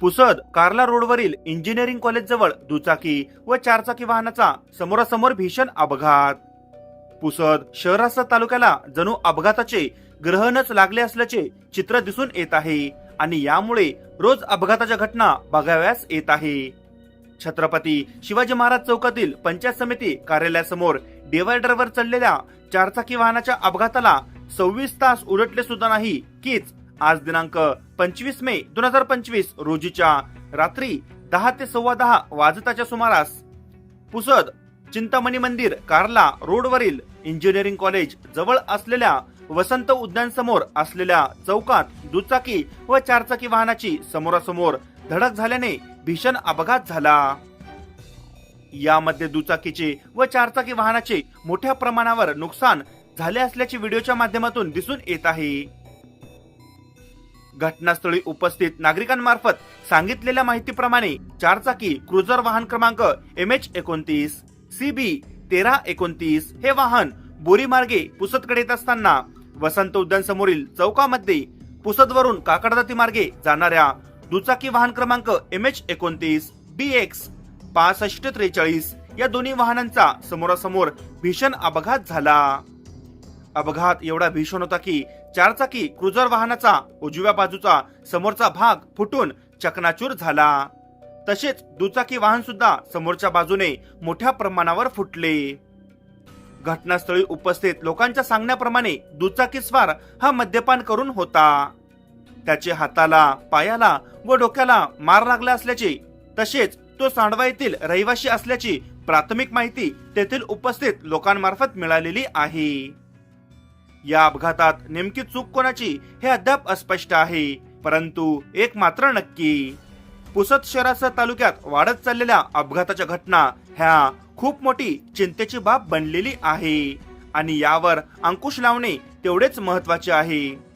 पुसद कार्ला रोडवरील engineering college जवळ दुचाकी व चारचाकी वाहनाचा समोरासमोर भीषण अपघात. पुसद शहरासह तालुक्याला जणू अपघाताचे ग्रहणच लागले असल्याचे चित्र दिसून येत आहे आणि यामुळे रोज अपघाताच्या घटना बघाव्यास येत आहे. छत्रपती शिवाजी महाराज चौकातील पंचायत समिती कार्यालयासमोर डिवायडरवर चढलेल्या चारचाकी वाहनाच्या अपघाताला सव्वीस तास उलटले सुद्धा नाही कीच आज दिनांक पंचवीस मे दोन हजार पंचवीस रोजीच्या रात्री दहा ते सव्वा दहा वाजताच्या सुमारास पुसद चिंतामणी मंदिर कार्ला रोडवरील इंजिनिअरिंग कॉलेज जवळ असलेल्या वसंत उद्यान समोर असलेल्या चौकात दुचाकी व चारचाकी वाहनाची समोरासमोर धडक झाल्याने भीषण अपघात झाला. यामध्ये दुचाकीचे व चारचाकी वाहनाचे मोठ्या प्रमाणावर नुकसान झाले असल्याचे व्हिडिओच्या माध्यमातून दिसून येत आहे. घटनास्थळी उपस्थित नागरिकांमार्फत सांगितलेल्या माहितीप्रमाणे चारचाकी क्रुझर वाहन क्रमांक एम एच एकोणतीस सी बी तेरा एकोणतीस हे वाहन बोरी मार्गे पुसदकडे येत असताना वसंत उद्यान समोरील चौकामध्ये पुसदवरून काकडदाती मार्गे जाणाऱ्या दुचाकी वाहन क्रमांक एम एच एकोणतीस बी एक्स पासष्ट त्रेचाळीस या दोन्ही वाहनांचा समोरासमोर भीषण अपघात झाला. अपघात एवढा भीषण होता की चारचाकी क्रुझर वाहनाचा उजव्या बाजूचा समोरचा भाग फुटून चकनाचूर झाला. तसेच दुचाकी वाहन सुद्धा समोरच्या बाजूने मोठ्या प्रमाणावर फुटले. घटनास्थळी उपस्थित लोकांच्या सांगण्याप्रमाणे दुचाकी स्वार हा मद्यपान करून होता. त्याचे हाताला पायाला व डोक्याला मार लागला असल्याचे तसेच तो सांडवा येथील रहिवासी असल्याची प्राथमिक माहिती तेथील उपस्थित लोकांमार्फत मिळालेली आहे. या अपघातात नेमकी चूक कोणाची हे अद्याप अस्पष्ट आहे. परंतु एक मात्र नक्की पुसद शहरासह तालुक्यात वाढत चाललेल्या अपघाताच्या घटना ह्या खूप मोठी चिंतेची बाब बनलेली आहे आणि यावर अंकुश लावणे तेवढेच महत्त्वाचे आहे.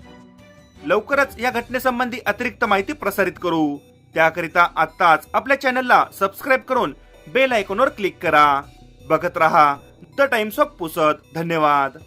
लवकरच या घटनेसंबंधी अतिरिक्त माहिती प्रसारित करू. त्याकरिता आत्ताच आपल्या चॅनलला सबस्क्राईब करून बेल आयकॉनवर क्लिक करा. बघत रहा द टाइम्स ऑफ पुसद. धन्यवाद.